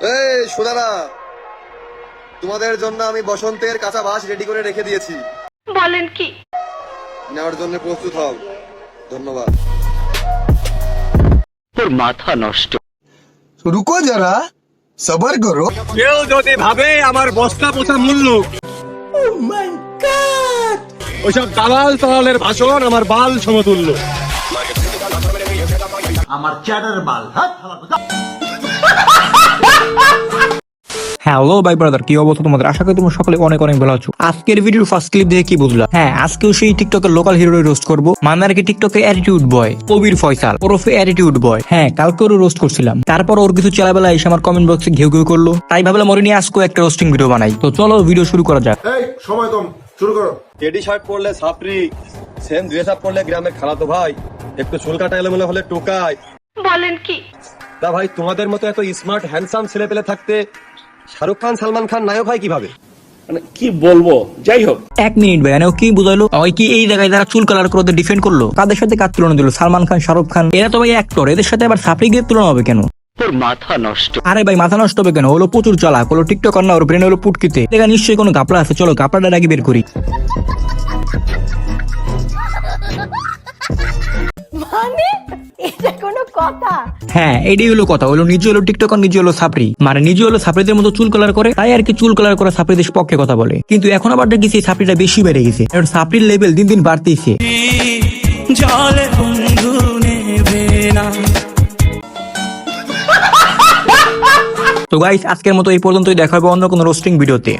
এই সোনারা তোমাদের জন্য আমি বসন্তের কাঁচা বাস রেডি করে রেখে দিয়েছি। বলেন কি? নেওয়ার জন্য প্রস্তুত হও। ধন্যবাদ। তোর মাথা নষ্ট। রুকো যারা সবার করো। কেউ যদি ভাবে আমার বস্তা পোষা মূল্য oh ওইসব দালাল তালালের ভাষণ আমার বাল সমতুল্য। আমার চ্যাটার বাল হ্যাঁ হ্যালো ভাই ব্রাদার কি অবস্থা তোমাদের? আশা করি তোমরা সকলে অনেক অনেক ভালো আছো। আজকের ভিডিওর ফার্স্ট ক্লিপ দেখে কি বুঝলা? হ্যাঁ আজকেও সেই টিকটকের লোকাল হিরো রোস্ট করব। মানে আর কি টিকটকের অ্যাটিটিউড বয় কবির ফয়সাল ওরফে অ্যাটিটিউড বয় হ্যাঁ কালকে ওর রোস্ট করছিলাম। তারপর ওর কিছু চেলাবেলা এসে আমার কমেন্ট বক্সে ঘেউ ঘেউ করল। তাই ভাবলাম ওরে নিয়ে আজকেও একটা রোস্টিং ভিডিও বানাই। তো চলো ভিডিও শুরু করা যাক। এই সময় কম। শুরু করো। টেডি শার্ট পরলে সাপরি সেম ড্রেস আপ পরলে গ্রামের খালাতো ভাই। একটু চুল কাটা এলোমেলো হলে টোকায়। বলেন কি? তা ভাই তোমাদের মতো এত স্মার্ট হ্যান্ডসাম ছেলে পেলে থাকতে শাহরুখ খান সালমান খান নায়ক হয় কীভাবে? মানে কি বলব? যাই হোক। এক মিনিট ভাই কি বুঝাইলো ওই কি এই জায়গায় যারা চুল কালার করে ডিফেন্ড করল? কাদের সাথে কার তুলনা দিল? সালমান খান শাহরুখ খান? এরা তো ভাই অ্যাক্টর এদের সাথে আবার সাপড়িগের তুলনা হবে কেন? তোর মাথা নষ্ট। আরে ভাই মাথা নষ্ট হবে কেন? হলো প্রচুর চালাক হলো টিকটক না ওর ব্রেন হলো পুটকিতে। নিশ্চয়ই কোনো গাপলা আছে চলো গাপলাটা আগে বের করি। কোনো কথা? হ্যাঁ এটাই হলো কথা। হলো নিজে হলো টিকটক আর নিজে হলো সাপড়ি। মানে নিজে হলো সাপড়িদের মতো চুল কালার করে তাই আর কি চুল কালার করা সাপড়িদের পক্ষে কথা বলে। কিন্তু এখন আবার দেখি সেই সাপড়িটা বেশি বেড়ে গেছে। কারণ সাপড়ির লেভেল দিন দিন বাড়তেইছে তো গাইস আজকের মতো এই পর্যন্তই। দেখা হবে অন্য কোনো রোস্টিং ভিডিওতে